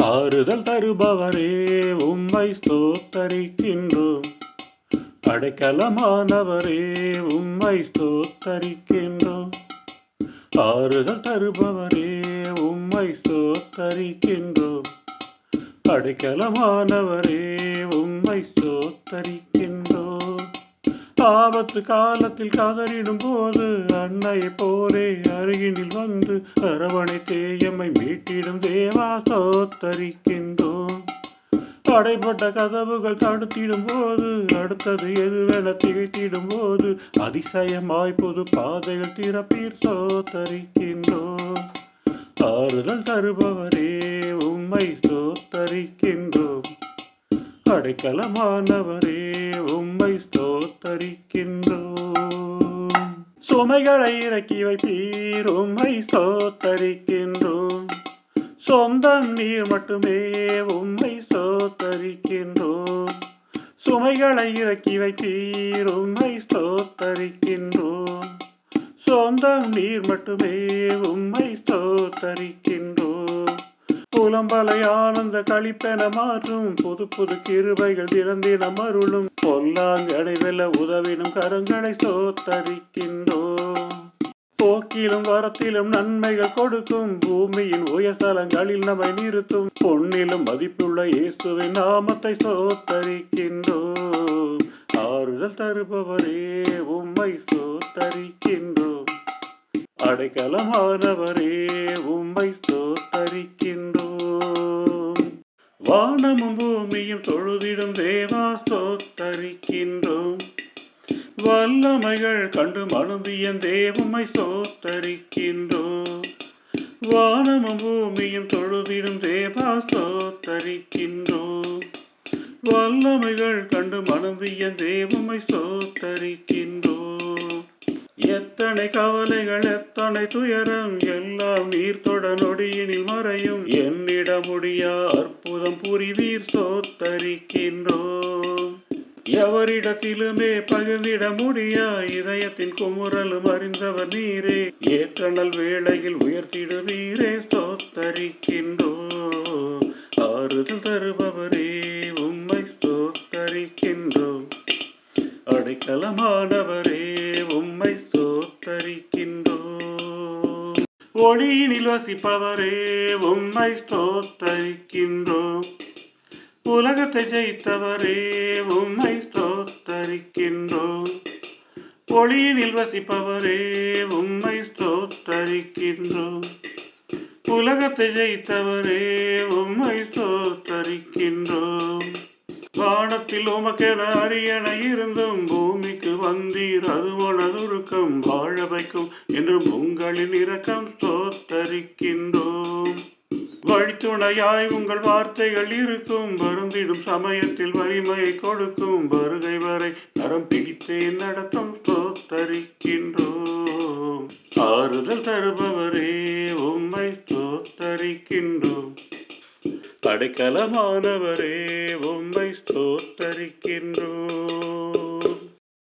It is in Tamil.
ஆறுதல் தருபவரே உம்மை ஸ்தோத்தரிக்கின்றோம். அடைக்கலமானவரே உம்மை ஸ்தோத்தரிக்கின்றோம். ஆறுதல் தருபவரே உம்மை ஸ்தோத்தரிக்கின்றோம். அடைக்கலமானவரே உம்மை ஸ்தோத்தரிக்கின்றோம். ஆபத்து காலத்தில் கதறிடும் போது அன்னை போரே அருகினில் வந்து அரவணைத்தே எம்மை மீட்டிடும் தேவா ஸ்தோத்தரிக்கின்றோம். அடைப்பட்ட கதவுகள் தடுத்திடும் போது அடுத்தது எதுவென திகைத்திடும் போது அதிசயமாய் புது பாதைகள் திறப்பீர் சோத்தரிக்கின்றோம் ஆறுதல் தருபவரே உம்மை சோத்தரிக்கின்றோம் அடைக்கலமானவரே ஸ்தோத்தரிக்கின்றோம் சுமைகளை இறக்கி வைப்பீர் உம்மை ஸ்தோத்தரிக்கின்றோம். சொந்தம் நீர் மட்டுமே உம்மை ஸ்தோத்தரிக்கின்றோம். சுமைகளை இறக்கி வைப்பீர் உம்மை ஸ்தோத்தரிக்கின்றோம். சொந்தம் நீர் மட்டுமே உம்மை ஸ்தோத்தரிக்கின்றோம். புலம்பலை ஆனந்த களிப்பென மாறும். புது புது கிருபைகள் தினந்தினம் அருளும் பொல்லாங்கடை வெல்ல உதவினும் கரங்களை சோத்தரிக்கின்றோம் போக்கிலும் வரத்திலும் நன்மைகள் கொடுக்கும். பூமியின் உயர்தலங்களில் நம்மை நிறுத்தும். பொன்னிலும் மதிப்புள்ள இயேசுவின் நாமத்தை சோத்தரிக்கின்றோம் ஆறுதல் தருபவரே உம்மை சோத்தரிக்கின்றோம் அடைக்கலமானவரே உம்மை சோ வானமும் பூமியும் தொழுதிடும் தேவா ஸ்தோத்தரிக்கின்றோம். வல்லமைகள் கண்டு மனுதியன் தேவமை ஸ்தோத்தரிக்கின்றோம். வானமும் பூமியும் தொழுதிடும் தேவா ஸ்தோத்தரிக்கின்றோம். வல்லமைகள் கண்டு மனுதியன் தேவமை ஸ்தோத்தரிக்கின்றோம். எத்தனை கவலைகள் எத்தனை துயரம் எல்லாம் நீர்த்தொட நொடியினில் மறையும். என்னிட முடியா அற்புதம் புரிவீர் சோத்தரிக்கின்றோம் எவரிடத்திலுமே பகிர்ந்திட முடியா இதயத்தின் குமுறலும் அறிந்தவர் நீரே. ஏற்றனல் வேளையில் உயர்த்திடுவீரே சோத்தரிக்கின்றோம் ஆறுதல் தருபவரே உம்மை சோத்தரிக்கின்றோம் அடைக்கலமானவரே ஒளியினில் வசிப்பவரே உம்மை ஸ்தோத்தரிக்கின்றோம் உலகத்தை ஜெயித்தவரே உம்மை ஸ்தோத்தரிக்கின்றோம் ஒளியினில் வசிப்பவரே உம்மை ஸ்தோத்தரிக்கின்றோம் உலகத்தை ஜெயித்தவரே உம்மை ஸ்தோத்தரிக்கின்றோம் வானத்தில் உமக்கென அரியணை இருந்தும் பூமிக்கு வந்தீர் அது உனதுருக்கம் வாழ வைக்கும் என்றும் உங்களின் இரக்கம் தோத்தரிக்கின்றோம் வழித்துணையாய் உங்கள் வார்த்தைகள் இருக்கும். வருந்திடும் சமயத்தில் வலிமையை கொடுக்கும். வருகை வரை நரம் பிடித்தே நடத்தும் தோத்தரிக்கின்றோம் ஆறுதல் தருபவரே உம்மை தோத்தரிக்கின்றோம் தடைக்கலமானவரே உம்மை ஸ்தோத்தரிக்கின்றோம்